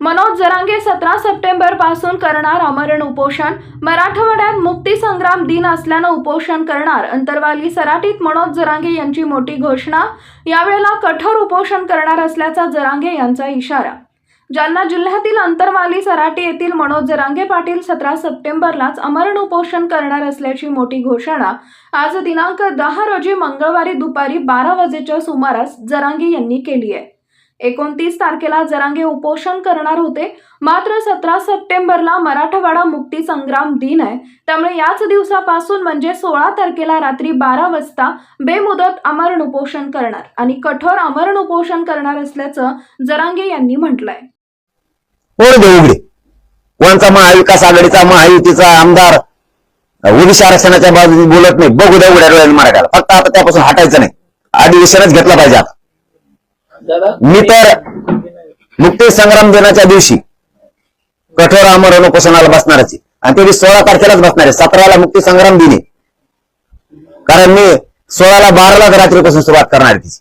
मनोज जरांगे सतरा सप्टेंबरपासून करणार आमरण उपोषण. मराठवाड्यात मुक्तीसंग्राम दिन असल्यानं उपोषण करणार. अंतरवाली सराटीत मनोज जरांगे यांची मोठी घोषणा. यावेळेला कठोर उपोषण करणार असल्याचा जरांगे यांचा इशारा. जालना जिल्ह्यातील अंतरवाली सराटी येथील मनोज जरांगे पाटील सतरा सप्टेंबरलाच अमरण उपोषण करणार असल्याची मोठी घोषणा. आज दिनांक दहा रोजी मंगळवारी दुपारी बारा वाजेच्या सुमारास जरांगे यांनी केली आहे. एकोणतीस तारखेला जरांगे उपोषण करणार होते. मात्र सतरा सप्टेंबरला मराठवाडा मुक्ती संग्राम दिन आहे. त्यामुळे याच दिवसापासून म्हणजे सोळा तारखेला रात्री बारा वाजता बेमुदत अमरण उपोषण करणार आणि कठोर अमरण उपोषण करणार असल्याचं जरांगे यांनी म्हटलंय. कोण दे कोणचा महाविकास आघाडीचा महायुतीचा आमदार? ओबीसी आरक्षणाच्या बाजूने बोलत नाही. बघू द्या उघड्या मराठ्याला फक्त आता त्यापासून हटायचं नाही. अधिवेशनच घेतलं पाहिजे आता. मी तर मुक्ती संग्राम दिनाच्या दिवशी कठोर आमरण उपोषणाला बसणारच आणि ते सोळा तारखेलाच बसणार आहे. सतराला मुक्ती संग्राम दिने कारण मी सोळाला बाराला रात्रीपासून सुरुवात करणार आहे तिची.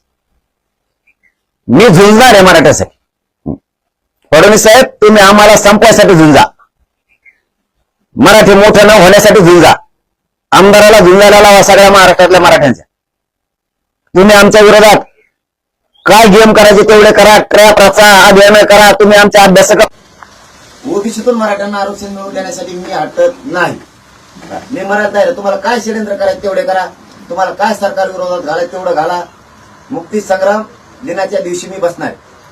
मी झुंजणार आहे मराठ्यासाठी. फडणवीस साहेब तुम्ही आम्हाला संपवायसाठी झुंजा. मराठी मोठं न होण्यासाठी झुंजा. आमदाराला झुंजायला लावा सगळ्या महाराष्ट्रातल्या मराठ्यांच्या. तुम्ही आमच्या विरोधात काय गेम करायचे तेवढे करा क्रॅपचा अभियान करा तुम्ही आमच्या अभ्यासक ओबीसीतून मराठ्यांना आरक्षण मिळवून देण्यासाठी मी हटत नाही. मी म्हणत नाही तुम्हाला काय षडयंत्र करायचं तेवढे करा. तुम्हाला काय सरकार विरोधात घालायचं तेवढं घाला. मुक्ती संग्राम दिनाच्या दिवशी मी बसणार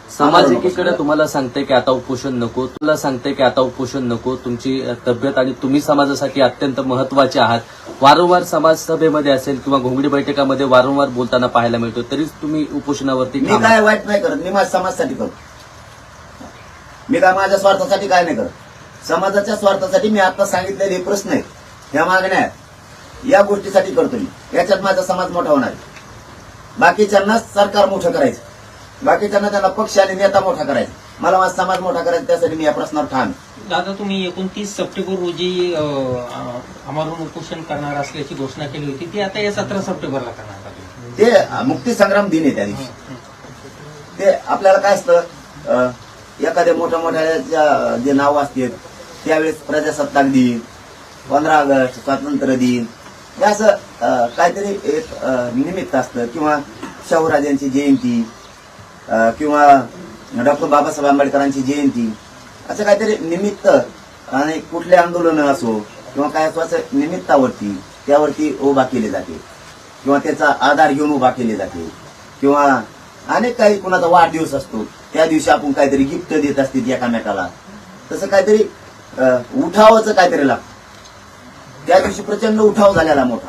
समाज एकीकडे तुम्हाला सांगते की आता उपोषण नको तुला सांगते की आता उपोषण नको तुमची तब्येत आणि तुम्ही समाजासाठी अत्यंत महत्त्वाचे आहात. वारंवार समाज सभेमध्ये असेल किंवा घोंगडी बैठकामध्ये वारंवार बोलताना पाहायला मिळतो तरीच तुम्ही उपोषणावरती मी. काय वाईट नाही करत मी माझ्या समाजासाठी करतो. मी काय माझ्या स्वार्थासाठी काय नाही करत. समाजाच्या स्वार्थासाठी मी आता सांगितलेले हे प्रश्न आहेत ह्या मागण्या आहेत. या गोष्टीसाठी करतो मी. याच्यात माझा समाज मोठा होणार बाकीच्यांना सरकार मोठं करायचं. बाकीच्यांना त्यांना पक्ष आणि नेता मोठा करायचा मला माझा समाज मोठा करायचा त्यासाठी मी या प्रश्नावर ठाम. दादा तुम्ही एकोणतीस सप्टेंबर रोजी अ, आमरण उपोषण करणार असल्याची घोषणा केली होती ती आता या सतरा सप्टेंबरला करणार? ते मुक्ती संग्राम दिन आहे त्या दिवशी ते आपल्याला काय असतं एखाद्या मोठ्या मोठ्या जे नाव असतील त्यावेळेस प्रजासत्ताक दिन पंधरा ऑगस्ट स्वातंत्र्य दिन हे असं काहीतरी एक निमित्त असतं किंवा शाहूराजांची जयंती किंवा डॉक्टर बाबासाहेब आंबेडकरांची जयंती असं काहीतरी निमित्त आणि कुठले आंदोलन असो किंवा काय असो असं निमित्तावरती त्यावरती उभा केले जाते. किंवा त्याचा आधार घेऊन उभा केले जाते. किंवा अनेक काही कुणाचा वाढदिवस असतो त्या दिवशी आपण काहीतरी गिफ्ट देत असतील एकामेकाला. तसं काहीतरी उठावाचं काहीतरी लागतं. त्या दिवशी प्रचंड उठाव झालेला मोठा.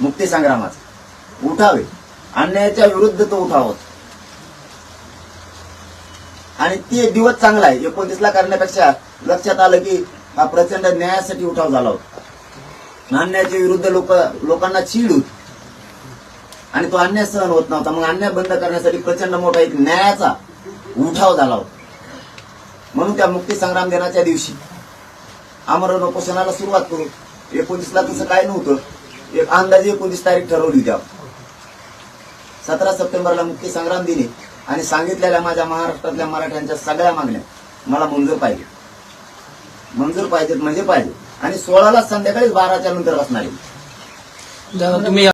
मुक्ती संग्रामाचा उठावे. अन्यायाच्या विरुद्ध तो उठाव आणि ते दिवस चांगला आहे. एकोणतीसला करण्यापेक्षा लक्षात आलं की हा प्रचंड न्यायासाठी उठाव झाला होता. अन्यायाच्या विरुद्ध लोक लोकांना चीड होती. आणि तो अन्याय सहन होत नव्हता. मग अन्याय बंद करण्यासाठी प्रचंड मोठा एक न्यायाचा उठाव झाला होता. म्हणून त्या मुक्ती संग्राम दिनाच्या दिवशी आमरण उपोषणाला सुरुवात करू एकोणतीसला तसं काय नव्हतं. एक अंदाजे एकोणतीस तारीख ठरवली होती आपण. सतरा सप्टेंबरला मुक्ती संग्राम दिली आणि सांगितलेल्या माझ्या महाराष्ट्रातल्या मराठ्यांच्या सगळ्या मागण्या मला मंजूर पाहिजे. मंजूर पाहिजेत म्हणजे पाहिजे. आणि सोळाला संध्याकाळीच बाराच्या नंतर बसणार आहे. तुम्ही